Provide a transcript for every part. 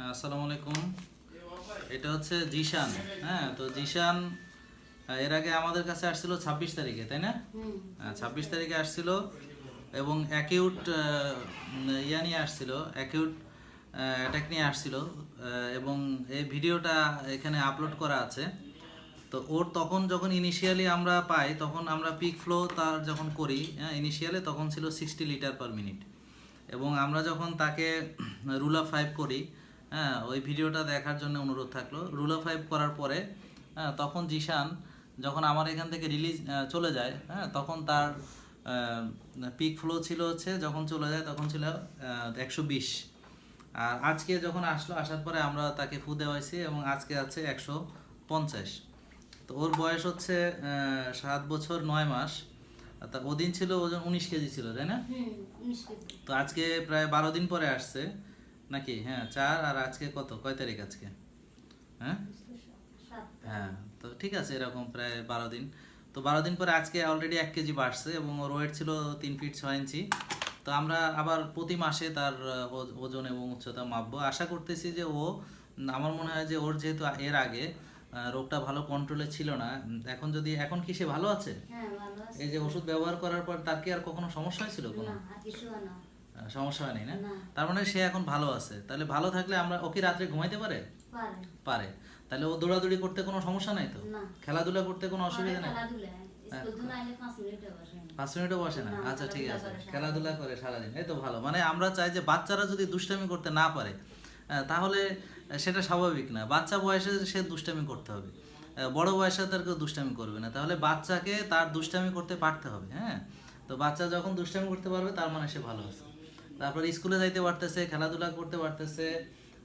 হ্যাঁ, আসসালামু আলাইকুম। এটা হচ্ছে জিশান হ্যাঁ তো জিশান এর আগে আমাদের কাছে আসছিল ছাব্বিশ তারিখে তাই না? ছাব্বিশ তারিখে আসছিল এবং অ্যাকিউট ইয়া নিয়ে আসছিল অ্যাকিউট অ্যাটাক নিয়ে আসছিল এবং এই ভিডিওটা এখানে আপলোড করা আছে। তো ওর তখন যখন ইনিশিয়ালি আমরা পাই তখন আমরা পিক ফ্লো তার যখন করি হ্যাঁ ইনিশিয়ালি তখন ছিল সিক্সটি লিটার পার মিনিট এবং আমরা যখন তাকে রুলা ফাইভ করি হ্যাঁ ওই ভিডিওটা দেখার জন্য অনুরোধ থাকল। রুলা ফাইভ করার পরে হ্যাঁ তখন জিশান যখন আমার এখান থেকে রিলিজ চলে যায় হ্যাঁ তখন তার পিক ফ্লো ছিল হচ্ছে যখন চলে যায় তখন ছিল একশো বিশ। আর আজকে যখন আসলো আসার পরে আমরা তাকে ফু দেওয়াইছি এবং আজকে আছে একশো পঞ্চাশ। তো ওর বয়স হচ্ছে সাত বছর নয় মাস। তা ওদিন ছিল ওজন উনিশ কেজি ছিল তাই না? কেজি। তো আজকে প্রায় বারো দিন পরে আসছে। নাকি? হ্যাঁ চার আর আজকে কত? কয় তারিখ আজকে? হ্যাঁ? হ্যাঁ তো ঠিক আছে এরকম প্রায় বারো দিন। তো বারো দিন পরে আজকে অলরেডি এক কেজি বাড়ছে এবং ওর ওয়েট ছিল তিন ফিট ছয় ইঞ্চি। তো আমরা আবার প্রতি মাসে তার ওজন এবং উচ্চতা মাপবো। আশা করতেছি যে ও আমার মনে হয় যে ওর যেহেতু এর আগে রোগটা ভালো কন্ট্রোলে ছিল না এখন যদি এখন কি সে ভালো আছে? হ্যাঁ ভালো আছে। এই যে ওষুধ ব্যবহার করার পর তার কি আর কখনো সমস্যা হয়েছিল কোনো? না কিছু না। আহ, সমস্যা হয়নি না। তার মানে সে এখন ভালো আছে। তাহলে ভালো থাকলে আমরা ও কি রাত্রে ঘুমাইতে পারে? পারে। তাহলে ও দৌড়াদৌড়ি করতে কোনো সমস্যা নাই তো? খেলাধুলা করতে কোনো অসুবিধা নেই? থেকে আইলে পাঁচ মিনিটও বসে না। আচ্ছা ঠিক আছে। খেলাধুলা করে সারাদিন এই তো ভালো। মানে আমরা চাই যে বাচ্চারা যদি দুষ্টামি করতে না পারে তাহলে সেটা স্বাভাবিক না। বাচ্চা বয়সে সে দুষ্টামি করতে হবে। বড় বয়সে তার কেউ দুষ্টামি করবে না। তাহলে বাচ্চাকে তার দুষ্টামি করতে পারতে হবে হ্যাঁ? তো বাচ্চা যখন দুষ্টামি করতে পারবে তার মানে সে ভালো আছে। তারপরে স্কুলে যাইতে পারতেছে খেলাধুলা করতে পারতেছে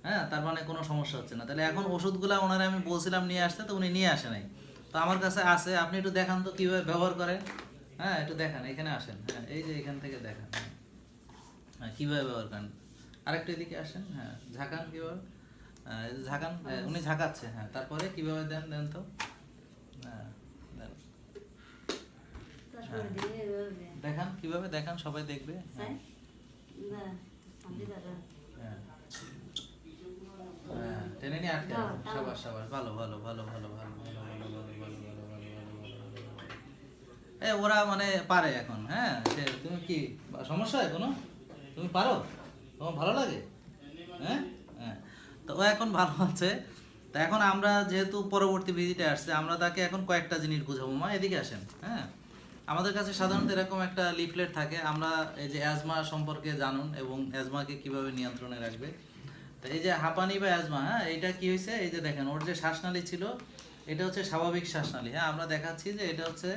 হ্যাঁ তার মানে কোনো সমস্যা হচ্ছে না। তাহলে এখন ওষুধগুলা ওনারে আমি বলছিলাম নিয়ে আসতে তো উনি নিয়ে আসে নাই। তো আমার কাছে আছে আপনি একটু দেখান তো কীভাবে ব্যবহার করে হ্যাঁ একটু দেখান এখানে আসেন। হ্যাঁ এই যে এখান থেকে দেখান। হ্যাঁ। কীভাবে ব্যবহার করেন? আরেকটু এদিকে আসেন। হ্যাঁ ঝাঁকান কীভাবে? হ্যাঁ, ঝাঁকান হ্যাঁ, উনি ঝাঁকাচ্ছে। হ্যাঁ তারপরে কীভাবে দেন দেন তো? হ্যাঁ এভাবে। দেখান কীভাবে দেখান সবাই দেখবে। হ্যাঁ। টেনে নিয়ে আটকে। সাবাস সাবাস ভালো ভালো ভালো ভালো ভালো ভালো ভালো ভালো ভালো ভালো ভালো ভালো ভালো ভালো। এ ওরা মানে পারে এখন হ্যাঁ সে তুমি কি সমস্যা হয় কোনো তুমি পারো তোমার ভালো লাগে হ্যাঁ হ্যাঁ তো ও এখন ভালো আছে তা এখন আমরা যেহেতু পরবর্তী ভিজিটে আসছে আমরা তাকে এখন কয়েকটা জিনিস বুঝাবো মা এদিকে আসেন হ্যাঁ আমাদের কাছে সাধারণত এরকম একটা লিফলেট থাকে। আমরা এই যে অ্যাজমা সম্পর্কে জানুন এবং অ্যাজমাকে কীভাবে নিয়ন্ত্রণে রাখবে। তো এই যে হাঁপানি বা অ্যাজমা হ্যাঁ এটা কি হয়েছে? এই যে দেখেন ওর যে শ্বাসনালী ছিল এটা হচ্ছে স্বাভাবিক শ্বাসনালী। হ্যাঁ আমরা দেখাচ্ছি যে এটা হচ্ছে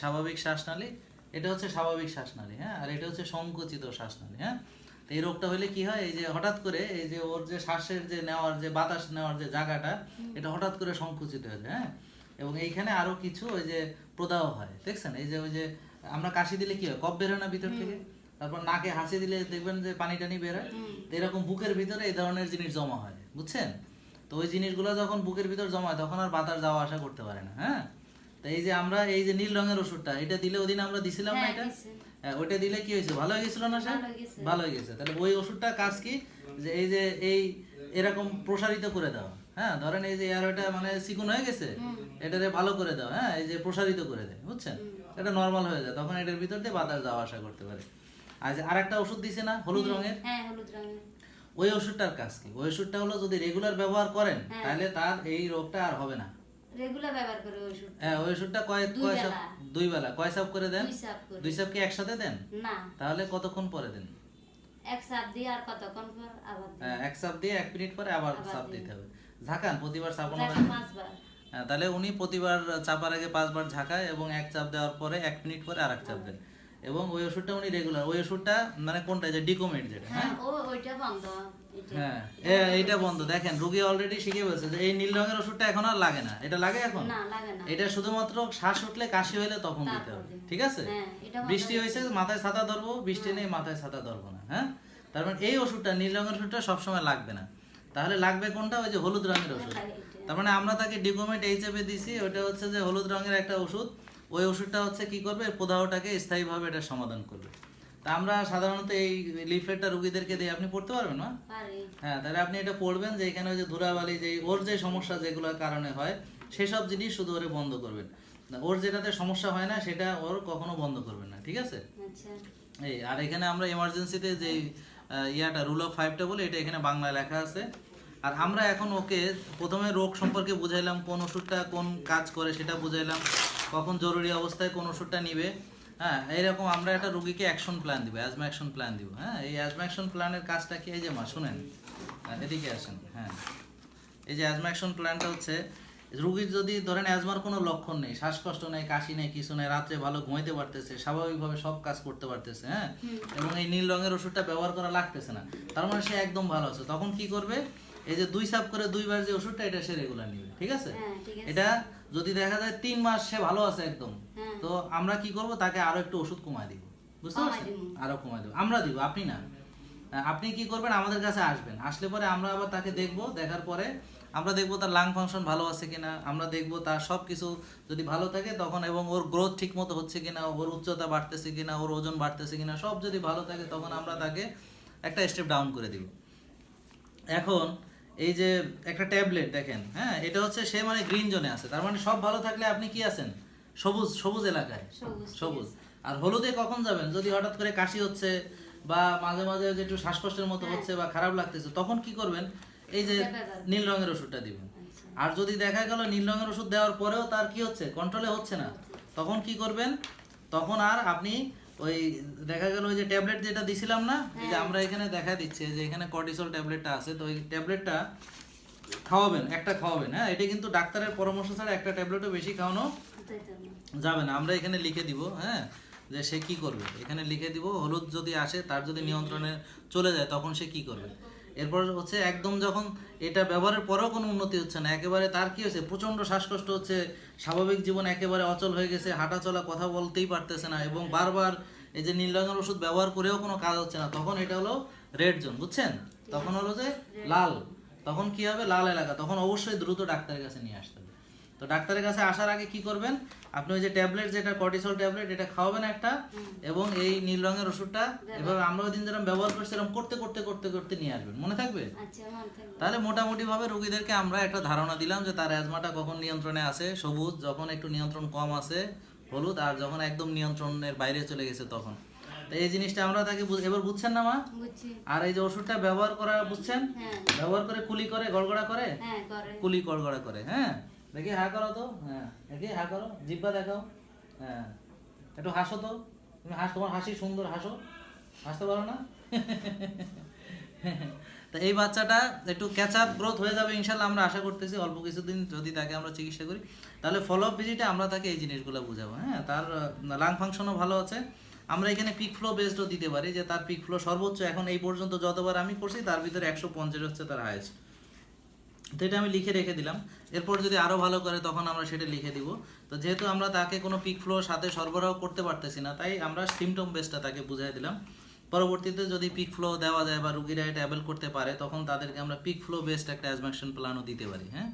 স্বাভাবিক শ্বাসনালী এটা হচ্ছে স্বাভাবিক শ্বাসনালী হ্যাঁ আর এটা হচ্ছে সংকুচিত শ্বাসনালী হ্যাঁ। তো এই রোগটা হলে কি হয়? এই যে হঠাৎ করে এই যে ওর যে শ্বাসের যে নেওয়ার যে বাতাস নেওয়ার যে জায়গাটা এটা হঠাৎ করে সংকুচিত হয়ে যায় হ্যাঁ। এবং এইখানে আরও কিছু ওই যে প্রদাহ হয় দেখছেন? এই যে ওই যে আমরা কাশি দিলে কি হয়? কফ বেরোয় না ভিতর থেকে? তারপর নাকে হাসি দিলে দেখবেন যে পানি টানি বেরোয় তো এরকম বুকের ভিতরে এই ধরনের জিনিস জমা হয় বুঝছেন? তো ওই জিনিসগুলো যখন বুকের ভিতর জমা হয় তখন আর বাতাস যাওয়া আসা করতে পারে না হ্যাঁ? তো এই যে আমরা এই যে নীল রঙের ওষুধটা এটা দিলে ওদিন আমরা দিছিলাম না হ্যাঁ, এটা? হ্যাঁ, ওইটা দিলে কি হয়েছে? ভালো হয়ে গেছিল না স্যার ভালো হয়ে গেছে। তাহলে ওই ওষুধটা কাজ কি? যে এই যে এই এরকম প্রসারিত করে দাও হ্যাঁ ধরেন এই যে এয়ারওয়েটা মানে চিকুন হয়ে গেছে এটারে ভালো করে দাও হ্যাঁ এই যে প্রসারিত করে দেয় বুঝছেন? এটা নর্মাল হয়ে যায় তখন এটার ভিতর দিয়ে বাতাস যাওয়া আসা করতে পারে। আর আরেকটা ওষুধ দিছে না হলুদ রঙের? হ্যাঁ হলুদ রঙের। ওই ওষুধটার কাজ কি? ওই ওষুধটা হলো যদি রেগুলার ব্যবহার করেন হ্যাঁ। তাহলে তার এই রোগটা আর হবে না। রেগুলার ব্যবহার করে ওষুধ হ্যাঁ ওই ওষুধটা কয় কয় সাপ দুই বেলা। কয় সাপ করে দেন? দুই সাপ কি একসাথে দেন? না। তাহলে কতক্ষণ পরে দেন? এক সাপ দিয়ে আর কতক্ষণ পর আবার হ্যাঁ, এক সাপ দিয়ে এক মিনিট পরে আবার আবার সাপ দিতে হবে। ঝাঁকান? প্রতিবার চাপানো যাকে হ্যাঁ, তাহলে উনি প্রতিবার চাপার আগে পাঁচবার ঝাঁকায় এবং এক চাপ দেওয়ার পরে এক মিনিট পরে আর এক চাপ দেন। এবং ওই ওষুধটা উনি রেগুলার ওই ওষুধটা মানে কোনটা? যে ডিকোমেট যেটা হ্যাঁ হ্যাঁ? ওইটা বন্ধ। এটা। হ্যাঁ এ- এইটা বন্ধ। দেখেন রুগী অলরেডি শিখে বলছে যে এই নীল রঙের ওষুধটা এখন আর লাগে না। এটা লাগে এখন? এটা শুধুমাত্র শ্বাস উঠলে কাশি হইলে তখন দিতে হবে ঠিক আছে? হ্যাঁ, এটা বৃষ্টি হয়েছে মাথায় ছাতা ধরবো বৃষ্টি নেই মাথায় ছাতা ধরবো না হ্যাঁ? তার মানে এই ওষুধটা নীল রঙের ওষুধটা সবসময় লাগবে না। তাহলে লাগবে কোনটা? ওই যে হলুদ রঙের ওষুধ। তার মানে আমরা তাকে ডিকোমেট এইচএপে দিছি ওটা হচ্ছে যে হলুদ রঙের একটা ওষুধ। ওই ওষুধটা হচ্ছে কি করবে? প্রদাহটাকে স্থায়ীভাবে এটা সমাধান করবে। তা আমরা সাধারণত এই লিফলেটটা রুগীদেরকে দিয়ে আপনি পড়তে পারবেন না হ্যাঁ তাহলে আপনি এটা পড়বেন যে এখানে ওই যে ধুলাবালি যে ওর যে সমস্যা যেগুলোর কারণে হয় সেসব জিনিস শুধু ওরে বন্ধ করবেন। ওর যেটাতে সমস্যা হয় না সেটা ওর কখনো বন্ধ করবেন না ঠিক আছে? আচ্ছা। এই আর এখানে আমরা এমার্জেন্সিতে যে ইয়াটা রুল অফ ফাইভটা বলে এটা এখানে বাংলায় লেখা আছে। আর আমরা এখন ওকে প্রথমে রোগ সম্পর্কে বুঝাইলাম কোন ওষুধটা কোন কাজ করে সেটা বুঝাইলাম কখন জরুরি অবস্থায় কোন ওষুধটা নিবে হ্যাঁ এইরকম আমরা একটা রুগীকে অ্যাকশন প্ল্যান দিব অ্যাজমা অ্যাকশন প্ল্যান দিব হ্যাঁ এই অ্যাজমা অ্যাকশন প্ল্যানের কাজটা কি এই যে মা শুনেন হ্যাঁ, এদিকে আসেন হ্যাঁ এই যে অ্যাজমা অ্যাকশন প্ল্যানটা হচ্ছে রুগীর যদি ধরেন অ্যাজমার কোনো লক্ষণ নেই শ্বাসকষ্ট নেই কাশি নেই কিছু নেই রাত্রে ভালো ঘুমাইতে পারতেছে স্বাভাবিকভাবে সব কাজ করতে পারতেছে হ্যাঁ এবং এই নীল রঙের ওষুধটা ব্যবহার করা লাগতেছে না তার মানে সে একদম ভালো আছে তখন কি করবে এই যে দুই সাপ করে দুইবার যে ওষুধটা এটা সে রেগুলার নিবে ঠিক আছে? হ্যাঁ ঠিক আছে। এটা যদি দেখা যায় তিন মাস সে ভালো আছে একদম হ্যাঁ। তো আমরা কি করব? তাকে আরও একটু ওষুধ কমায় দিব বুঝতে পারছেন? আরও কমায় দেবো। আমরা দিব আপনি না। আপনি কি করবেন? আমাদের কাছে আসবেন। আসলে পরে আমরা আবার তাকে দেখব দেখার পরে আমরা দেখব তার লাং ফাংশন ভালো আছে কিনা আমরা দেখব তার সব কিছু যদি ভালো থাকে তখন এবং ওর গ্রোথ ঠিক মতো হচ্ছে কিনা ওর উচ্চতা বাড়তেছে কিনা ওর ওজন বাড়তেছে কিনা সব যদি ভালো থাকে তখন আমরা তাকে একটা স্টেপ ডাউন করে দিব। এখন এই যে একটা ট্যাবলেট দেখেন হ্যাঁ? এটা হচ্ছে সে মানে গ্রিন জোনে আছে। তার মানে সব ভালো থাকলে আপনি কি আছেন? সবুজ সবুজ এলাকায়। সবুজ সবুজ। আর হলুদে কখন যাবেন? যদি হঠাৎ করে কাশি হচ্ছে বা মাঝে মাঝে যে একটু শ্বাসকষ্টের মতো হচ্ছে বা খারাপ লাগতেছে তখন কি করবেন? এই যে নীল রঙের ওষুধটা দিবেন। আচ্ছা। আর যদি দেখা গেল নীল রঙের ওষুধ দেওয়ার পরেও তার কি হচ্ছে? কন্ট্রোলে হচ্ছে না। তখন কি করবেন? তখন আর আপনি ওই দেখা গেল ওই যে ট্যাবলেট যেটা দিছিলাম না এই যে আমরা এখানে দেখা দিচ্ছে যে এখানে কর্টিসল ট্যাবলেটটা আছে তো ওই ট্যাবলেটটা খাওয়াবেন একটা খাওয়াবেন হ্যাঁ? এটা কিন্তু ডাক্তারের পরামর্শ ছাড়া একটা ট্যাবলেটও বেশি খাওয়ানো। যাবে না। আমরা এখানে লিখে দিব হ্যাঁ? যে সে কি করবে? এখানে লিখে দিব হলুদ যদি আসে তার যদি নিয়ন্ত্রণে চলে যায় তখন সে কি করবে? এরপর হচ্ছে একদম যখন এটা ব্যবহারের পরেও কোনো উন্নতি হচ্ছে না, একেবারে তার কি হয়েছে? প্রচণ্ড শ্বাসকষ্ট হচ্ছে, স্বাভাবিক জীবন একেবারে অচল হয়ে গেছে হাঁটা চলা কথা বলতেই পারতেছে না এবং বারবার এই যে নীল রঙের ওষুধ ব্যবহার করেও কোনো কাজ হচ্ছে না। তখন এটা হলো রেড জোন বুঝছেন? তখন হলো যে লাল। তখন কি হবে? লাল এলাকা। তখন অবশ্যই দ্রুত ডাক্তারের কাছে নিয়ে আসতে হবে। তো ডাক্তারের কাছে আসার আগে কি করবেন? আপনি ওই যে ট্যাবলেট যেটা কর্টিসল ট্যাবলেট এটা খাওয়াবেন একটা এবং এই নীল রঙের ওষুধটা এভাবে আমরা ওই দিন যেরকম ব্যবহার করছিলাম করতে করতে করতে করতে নিয়ে আসবেন। মনে থাকবে? আচ্ছা তাহলে মোটামুটি ভাবে রোগীদেরকে আমরা একটা ধারণা দিলাম যে তার অ্যাজমাটা কখন নিয়ন্ত্রণে আছে সবুজ যখন একটু নিয়ন্ত্রণ কম আছে হলুদ আর যখন একদম নিয়ন্ত্রণের বাইরে চলে গেছে তখন। তো এই জিনিসটা আমরা তাকে এবার বুঝছেন না মা? আর এই যে ওষুধটা ব্যবহার করা বুঝছেন? হ্যাঁ। ব্যবহার করে কুলি করে গড়গড়া হ্যাঁ করে। কুলি গড়গড়া করে হ্যাঁ? দেখি হা করো তো হ্যাঁ দেখি হা করো, জিব্বা দেখাও হ্যাঁ একটু হাসো তো, তুমি হাস, তোমার হাসি সুন্দর, হাসো, হাসতে পারো না? তা এই বাচ্চাটা একটু ক্যাচ আপ গ্রোথ হয়ে যাবে ইনশাল্লাহ আমরা আশা করতেছি, অল্প কিছুদিন যদি তাকে আমরা চিকিৎসা করি, তাহলে ফলো আপ ভিজিটে আমরা তাকে এই জিনিসগুলো বুঝাবো হ্যাঁ তার লাং ফাংশনও ভালো আছে। আমরা এখানে পিক ফ্লো বেসডও দিতে পারি যে তার পিক ফ্লো সর্বোচ্চ এখন এই পর্যন্ত যতবার আমি করছি, তার ভিতরে একশো পঞ্চাশ হচ্ছে তার হায়েস্ট তো এটা আমি লিখে রেখে দিলাম। এরপর যদি আরও ভালো করে, তখন আমরা সেটা লিখে দিব। তো যেহেতু আমরা তাকে কোনো পিক ফ্লোর সাথে সরবরাহ করতে পারতেছি না, তাই আমরা সিমটম বেসটা তাকে বুঝাই দিলাম। পরবর্তীতে যদি পিক ফ্লো দেওয়া যায় বা রুগীরা এটা অ্যাভেল করতে পারে, তখন তাদেরকে আমরা পিক ফ্লো বেসড একটা অ্যাজমাকশন প্ল্যানও দিতে পারি হ্যাঁ?